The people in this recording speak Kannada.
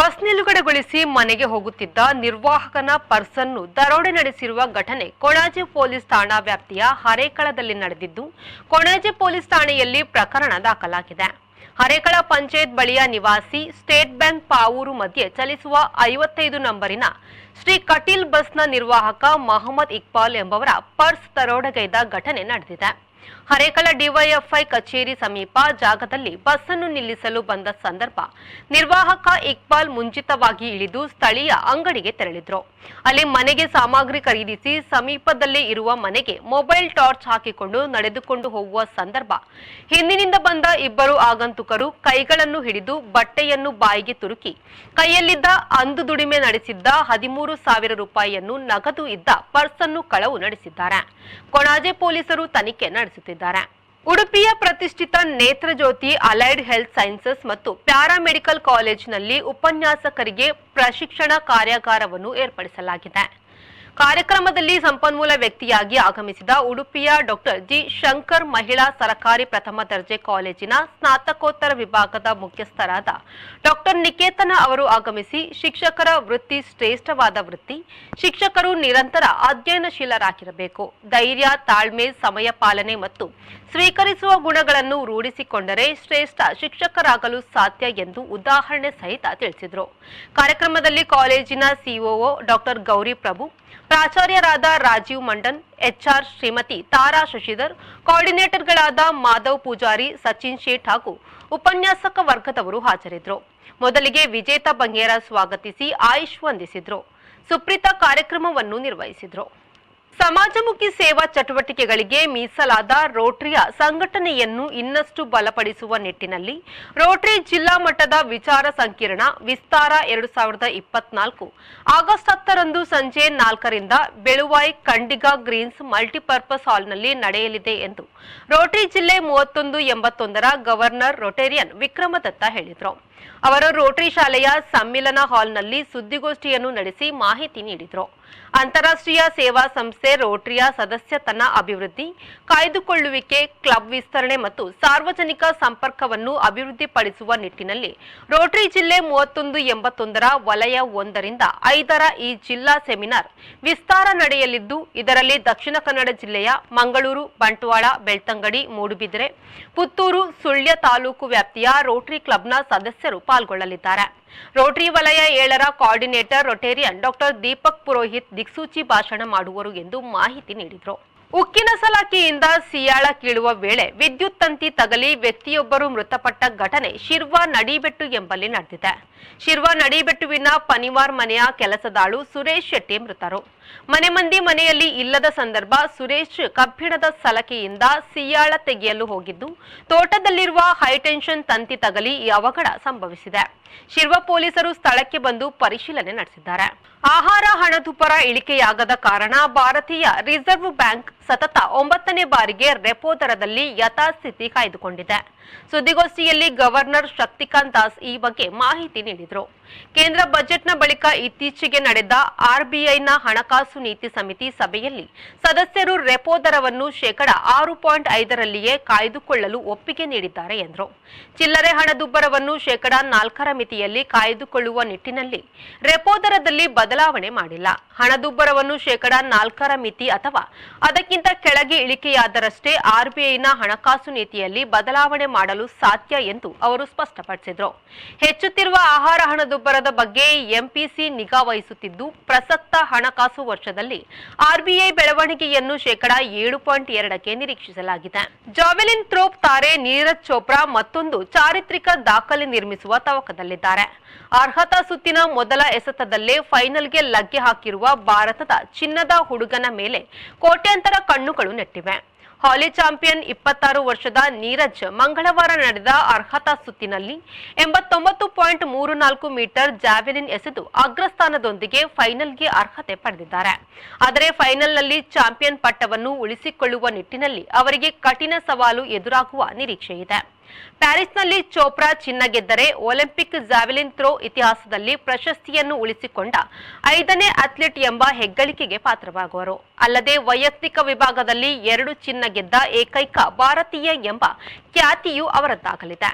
ಬಿಡುಗಡೆಗೊಳಿಸಿ ಮನೆಗೆ ಹೋಗುತ್ತಿದ್ದ ನಿರ್ವಾಹಕನ ಪರ್ಸನ್ನು ದರೋಡೆ ನಡೆಸಿರುವ ಘಟನೆ ಕೊಣಾಜೆ ಪೊಲೀಸ್ ಠಾಣಾ ವ್ಯಾಪ್ತಿಯ ಹರೇಕಳದಲ್ಲಿ ನಡೆದಿದ್ದು, ಕೊಣಾಜೆ ಪೊಲೀಸ್ ಠಾಣೆಯಲ್ಲಿ ಪ್ರಕರಣ ದಾಖಲಾಗಿದೆ. ಹರೇಕಳ ಪಂಚಾಯತ್ ಬಳಿಯ ನಿವಾಸಿ ಸ್ಟೇಟ್ ಬ್ಯಾಂಕ್ ಪಾವೂರು ಮಧ್ಯೆ ಚಲಿಸುವ ಐವತ್ತೈದು ನಂಬರಿನ ಶ್ರೀ ಕಟೀಲ್ ಬಸ್ನ ನಿರ್ವಾಹಕ ಮಹಮ್ಮದ್ ಇಕ್ಬಾಲ್ ಎಂಬವರ ಪರ್ಸ್ ದರೋಡೆಗೈದ ಘಟನೆ ನಡೆದಿದೆ. ಹರೇಕಳ ಡಿವೈಎಫ್ಐ ಕಚೇರಿ ಸಮೀಪ ಜಾಗದಲ್ಲಿ ಬಸ್ಸನ್ನು ನಿಲ್ಲಿಸಲು ಬಂದ ಸಂದರ್ಭ ನಿರ್ವಾಹಕ ಇಕ್ಬಾಲ್ ಮುಂಚಿತವಾಗಿ ಇಳಿದು ಸ್ಥಳೀಯ ಅಂಗಡಿಗೆ ತೆರಳಿದ್ರು. ಅಲ್ಲಿ ಮನೆಗೆ ಸಾಮಗ್ರಿ ಖರೀದಿಸಿ ಸಮೀಪದಲ್ಲೇ ಇರುವ ಮನೆಗೆ ಮೊಬೈಲ್ ಟಾರ್ಚ್ ಹಾಕಿಕೊಂಡು ನಡೆದುಕೊಂಡು ಹೋಗುವ ಸಂದರ್ಭ. ಹಿಂದಿನಿಂದ ಬಂದ ಇಬ್ಬರು ಆಗಂತುಕರು ಕೈಗಳನ್ನು ಹಿಡಿದು ಬಟ್ಟೆಯನ್ನು ಬಾಯಿಗೆ ತುರುಕಿ, ಕೈಯಲ್ಲಿದ್ದ ಅಂದು ದುಡಿಮೆ ನಡೆಸಿದ್ದ ಹದಿಮೂರು ಸಾವಿರ ರೂಪಾಯಿಯನ್ನು ನಗದು ಇದ್ದ ಪರ್ಸ್ ಅನ್ನು ಕಳವು ನಡೆಸಿದ್ದಾರೆ. ಕೊಣಾಜೆ ಪೊಲೀಸರು ತನಿಖೆ ನಡೆಸುತ್ತಿದ್ದಾರೆ ಉಡುಪಿಯ ಪ್ರತಿಷ್ಠಿತ ನೇತ್ರಜ್ಯೋತಿ ಅಲೈಡ್ ಹೆಲ್ತ್ ಸೈನ್ಸಸ್ ಮತ್ತು ಪ್ಯಾರಾಮೆಡಿಕಲ್ ಕಾಲೇಜಿನಲ್ಲಿ ಉಪನ್ಯಾಸಕರಿಗೆ ಪ್ರಶಿಕ್ಷಣ ಕಾರ್ಯಾಗಾರವನ್ನು ಏರ್ಪಡಿಸಲಾಗಿದೆ. ಕಾರ್ಯಕ್ರಮದಲ್ಲಿ ಸಂಪನ್ಮೂಲ ವ್ಯಕ್ತಿಯಾಗಿ ಆಗಮಿಸಿದ ಉಡುಪಿಯ ಡಾಕ್ಟರ್ ಜಿ ಶಂಕರ್ ಮಹಿಳಾ ಸರಕಾರಿ ಪ್ರಥಮ ದರ್ಜೆ ಕಾಲೇಜಿನ ಸ್ನಾತಕೋತ್ತರ ವಿಭಾಗದ ಮುಖ್ಯಸ್ಥರಾದ ಡಾಕ್ಟರ್ ನಿಕೇತನ ಅವರು ಆಗಮಿಸಿ ಶಿಕ್ಷಕರ ವೃತ್ತಿ ಶ್ರೇಷ್ಠವಾದ ವೃತ್ತಿ, ಶಿಕ್ಷಕರು ನಿರಂತರ ಅಧ್ಯಯನಶೀಲರಾಗಿರಬೇಕು. ಧೈರ್ಯ, ತಾಳ್ಮೆ, ಸಮಯ ಪಾಲನೆ ಮತ್ತು ಸ್ವೀಕರಿಸುವ ಗುಣಗಳನ್ನು ರೂಢಿಸಿಕೊಂಡರೆ ಶ್ರೇಷ್ಠ ಶಿಕ್ಷಕರಾಗಲು ಸಾಧ್ಯ ಎಂದು ಉದಾಹರಣೆ ಸಹಿತ ತಿಳಿಸಿದರು. ಕಾರ್ಯಕ್ರಮದಲ್ಲಿ ಕಾಲೇಜಿನ ಸಿಒಒ ಡಾಕ್ಟರ್ ಗೌರಿ ಪ್ರಭು ಪ್ರಾಚಾರ್ಯರಾದ ರಾಜೀವ್ ಮಂಡನ್, ಎಚ್ಆರ್ ಶ್ರೀಮತಿ ತಾರಾ ಶಶಿಧರ್, ಕೋಆರ್ಡಿನೇಟರ್ಗಳಾದ ಮಾಧವ್ ಪೂಜಾರಿ, ಸಚಿನ್ ಶೇಟ್ ಹಾಗೂ ಉಪನ್ಯಾಸಕ ವರ್ಗದವರು ಹಾಜರಿದ್ದರು. ಮೊದಲಿಗೆ ವಿಜೇತ ಬಂಗೇರ ಸ್ವಾಗತಿಸಿ ಆಯುಷ್ ವಂದಿಸಿದ್ರು. ಸುಪ್ರೀತಾ ಕಾರ್ಯಕ್ರಮವನ್ನು ನಿರ್ವಹಿಸಿದ್ರು. ಸಮಾಜಮುಖಿ ಸೇವಾ ಚಟುವಟಿಕೆಗಳಿಗೆ ಮೀಸಲಾದ ರೋಟರಿಯ ಸಂಘಟನೆಯನ್ನು ಇನ್ನಷ್ಟು ಬಲಪಡಿಸುವ ನಿಟ್ಟಿನಲ್ಲಿ ರೋಟರಿ ಜಿಲ್ಲಾ ಮಟ್ಟದ ವಿಚಾರ ಸಂಕಿರಣ ವಿಸ್ತಾರ ಎರಡು ಸಾವಿರದ ಇಪ್ಪತ್ನಾಲ್ಕು. ಆಗಸ್ಟ್ ಹತ್ತರಂದು ಸಂಜೆ ನಾಲ್ಕರಿಂದ ಬೆಳುವಾಯಿ ಖಂಡಿಗ ಗ್ರೀನ್ಸ್ ಮಲ್ಟಿಪರ್ಪಸ್ ಹಾಲ್ನಲ್ಲಿ ನಡೆಯಲಿದೆ ಎಂದು ರೋಟರಿ ಜಿಲ್ಲೆ ಮೂವತ್ತೊಂದು ಎಂಬತ್ತೊಂದರ ಗವರ್ನರ್ ರೊಟೇರಿಯನ್ ವಿಕ್ರಮದತ್ತ ಹೇಳಿದರು. ಅವರು ರೋಟರಿ ಶಾಲೆಯ ಸಮ್ಮಿಲನ ಹಾಲ್ನಲ್ಲಿ ಸುದ್ದಿಗೋಷ್ಠಿಯನ್ನು ನಡೆಸಿ ಮಾಹಿತಿ ನೀಡಿದರು. ಅಂತಾರಾಷ್ಟ್ರೀಯ ಸೇವಾ ಸಂಸ್ಥೆ ರೋಟರಿಯ ಸದಸ್ಯತನ ಅಭಿವೃದ್ಧಿ, ಕಾಯ್ದುಕೊಳ್ಳುವಿಕೆ, ಕ್ಲಬ್ ವಿಸ್ತರಣೆ ಮತ್ತು ಸಾರ್ವಜನಿಕ ಸಂಪರ್ಕವನ್ನು ಅಭಿವೃದ್ಧಿಪಡಿಸುವ ನಿಟ್ಟಿನಲ್ಲಿ ರೋಟರಿ ಜಿಲ್ಲೆ ಮೂವತ್ತೊಂದು ಎಂಬತ್ತೊಂದರ ವಲಯ ಒಂದರಿಂದ ಐದರ ಈ ಜಿಲ್ಲಾ ಸೆಮಿನಾರ್ ವಿಸ್ತಾರ ನಡೆಯಲಿದ್ದು, ಇದರಲ್ಲಿ ದಕ್ಷಿಣ ಕನ್ನಡ ಜಿಲ್ಲೆಯ ಮಂಗಳೂರು, ಬಂಟ್ವಾಳ, ಬೆಳ್ತಂಗಡಿ, ಮೂಡುಬಿದಿರೆ, ಪುತ್ತೂರು, ಸುಳ್ಯ ತಾಲೂಕು ವ್ಯಾಪ್ತಿಯ ರೋಟರಿ ಕ್ಲಬ್ನ ಸದಸ್ಯರು ಪಾಲ್ಗೊಳ್ಳಲಿದ್ದಾರೆ. ರೋಟರಿ ವಲಯ ಏಳರ coordinator Rotarian doctor Deepak Purohit ದಿಕ್ಸೂಚಿ ಭಾಷಣ ಮಾಡುವರು ಎಂದು ಮಾಹಿತಿ ನೀಡಿದರು. ಉಕ್ಕಿನ ಸಲಾಕೆಯಿಂದ ಸಿಯಾಳ ಕೀಳುವ ವೇಳೆ ವಿದ್ಯುತ್ ತಂತಿ ತಗಲಿ ವ್ಯಕ್ತಿಯೊಬ್ಬರು ಮೃತಪಟ್ಟ ಘಟನೆ ಶಿರ್ವ ನಡಿಬೆಟ್ಟು ಎಂಬಲ್ಲಿ ನಡೆದಿದೆ. ಶಿರ್ವ ನಡಿಬೆಟ್ಟುವಿನ ಪನಿವಾರ್ ಮನೆಯ ಕೆಲಸದಾಳು ಸುರೇಶ್ ಶೆಟ್ಟಿ ಮೃತರು. ಮನೆ ಮಂದಿ ಮನೆಯಲ್ಲಿ ಇಲ್ಲದ ಸಂದರ್ಭ ಸುರೇಶ್ ಕಬ್ಬಿಣದ ಸಲಕೆಯಿಂದ ಸಿಯಾಳ ತೆಗೆಯಲು ಹೋಗಿದ್ದು, ತೋಟದಲ್ಲಿರುವ ಹೈಟೆನ್ಷನ್ ತಂತಿ ತಗಲಿ ಈ ಅವಘಡ ಸಂಭವಿಸಿದೆ. ಶಿರ್ವ ಪೊಲೀಸರು ಸ್ಥಳಕ್ಕೆ ಬಂದು ಪರಿಶೀಲನೆ ನಡೆಸಿದ್ದಾರೆ. ಆಹಾರ ಹಣದುಬ್ಬರ ಇಳಿಕೆಯಾಗದ ಕಾರಣ ಭಾರತೀಯ ರಿಸರ್ವ್ ಬ್ಯಾಂಕ್ ಸತತ ಒಂಬತ್ತನೇ ಬಾರಿಗೆ ರೆಪೋ ದರದಲ್ಲಿ ಯಥಾಸ್ಥಿತಿ ಕಾಯ್ದುಕೊಂಡಿದೆ. ಸುದ್ದಿಗೋಷ್ಠಿಯಲ್ಲಿ ಗವರ್ನರ್ ಶಕ್ತಿಕಾಂತ್ ದಾಸ್ ಈ ಬಗ್ಗೆ ಮಾಹಿತಿ ನೀಡಿದರು. ಕೇಂದ್ರ ಬಜೆಟ್ನ ಬಳಿಕ ಇತ್ತೀಚೆಗೆ ನಡೆದ ಆರ್ಬಿಐನ ಹಣಕಾಸು ನೀತಿ ಸಮಿತಿ ಸಭೆಯಲ್ಲಿ ಸದಸ್ಯರು ರೆಪೋ ದರವನ್ನು ಶೇಕಡ ಆರು ಪಾಯಿಂಟ್ ಐದರಲ್ಲಿಯೇ ಕಾಯ್ದುಕೊಳ್ಳಲು ಒಪ್ಪಿಗೆ ನೀಡಿದ್ದಾರೆ ಎಂದರು. ಚಿಲ್ಲರೆ ಹಣದುಬ್ಬರವನ್ನು ಶೇಕಡ ನಾಲ್ಕರ ಮಿತಿಯಲ್ಲಿ ಕಾಯ್ದುಕೊಳ್ಳುವ ನಿಟ್ಟಿನಲ್ಲಿ ರೆಪೋ ದರದಲ್ಲಿ ಬದಲಾವಣೆ ಮಾಡಿಲ್ಲ. ಹಣದುಬ್ಬರವನ್ನು ಶೇಕಡ ನಾಲ್ಕರ ಮಿತಿ ಅಥವಾ ಅದಕ್ಕಿಂತ ಕೆಳಗೆ ಇಳಿಕೆಯಾದರಷ್ಟೇ ಆರ್ಬಿಐನ ಹಣಕಾಸು ನೀತಿಯಲ್ಲಿ ಬದಲಾವಣೆ ಮಾಡಲು ಸಾಧ್ಯ ಎಂದು ಅವರು ಸ್ಪಷ್ಟಪಡಿಸಿದರು. ಹೆಚ್ಚುತ್ತಿರುವ ಆಹಾರ ಹಣದುಬ್ಬರದ ಬಗ್ಗೆ ಎಂಪಿಸಿ ನಿಗಾ ವಹಿಸುತ್ತಿದ್ದು, ಪ್ರಸಕ್ತ ಹಣಕಾಸು ವರ್ಷದಲ್ಲಿ ಆರ್ಬಿಐ ಬೆಳವಣಿಗೆಯನ್ನು ಶೇಕಡಾ ಏಳು ಪಾಯಿಂಟ್ ಎರಡಕ್ಕೆ ನಿರೀಕ್ಷಿಸಲಾಗಿದೆ. ಜಾವೆಲಿನ್ ಥ್ರೋಪ್ ತಾರೆ ನೀರಜ್ ಚೋಪ್ರಾ ಮತ್ತೊಂದು ಚಾರಿತ್ರಿಕ ದಾಖಲೆ ನಿರ್ಮಿಸುವ ತವಕದಲ್ಲಿದ್ದಾರೆ. ಅರ್ಹತಾ ಸುತ್ತಿನ ಮೊದಲ ಎಸೆತದಲ್ಲೇ ಫೈನಲ್ಗೆ ಲಗ್ಗೆ ಹಾಕಿರುವ ಭಾರತದ ಚಿನ್ನದ ಹುಡುಗನ ಮೇಲೆ ಕೋಟ್ಯಾಂತರ ಕಣ್ಣುಗಳು ನೆಟ್ಟಿವೆ. ಹಾಲಿ ಚಾಂಪಿಯನ್ ಇಪ್ಪತ್ತಾರು ವರ್ಷದ ನೀರಜ್ ಮಂಗಳವಾರ ನಡೆದ ಅರ್ಹತಾ ಸುತ್ತಿನಲ್ಲಿ ಎಂಬತ್ತೊಂಬತ್ತು ಪಾಯಿಂಟ್ ಮೂರು ನಾಲ್ಕು ಮೀಟರ್ ಜಾವೆಲಿನ್ ಎಸೆದು ಅಗ್ರಸ್ಥಾನದೊಂದಿಗೆ ಫೈನಲ್ಗೆ ಅರ್ಹತೆ ಪಡೆದಿದ್ದಾರೆ. ಆದರೆ ಫೈನಲ್ನಲ್ಲಿ ಚಾಂಪಿಯನ್ ಪಟ್ಟವನ್ನು ಉಳಿಸಿಕೊಳ್ಳುವ ನಿಟ್ಟಿನಲ್ಲಿ ಅವರಿಗೆ ಕಠಿಣ ಸವಾಲು ಎದುರಾಗುವ ನಿರೀಕ್ಷೆ ಇದೆ ಪ್ಯಾರಿಸ್ನಲ್ಲಿ ಚೋಪ್ರಾ ಚಿನ್ನ ಗೆದ್ದರೆ ಒಲಿಂಪಿಕ್ ಜಾವೆಲಿನ್ ಥ್ರೋ ಇತಿಹಾಸದಲ್ಲಿ ಪ್ರಶಸ್ತಿಯನ್ನು ಉಳಿಸಿಕೊಂಡ ಐದನೇ ಅಥ್ಲೀಟ್ ಎಂಬ ಹೆಗ್ಗಳಿಕೆಗೆ ಪಾತ್ರವಾಗುವರು. ಅಲ್ಲದೆ ವೈಯಕ್ತಿಕ ವಿಭಾಗದಲ್ಲಿ ಎರಡು ಚಿನ್ನ ಗೆದ್ದ ಏಕೈಕ ಭಾರತೀಯ ಎಂಬ ಖ್ಯಾತಿಯೂ ಅವರದ್ದಾಗಲಿದೆ.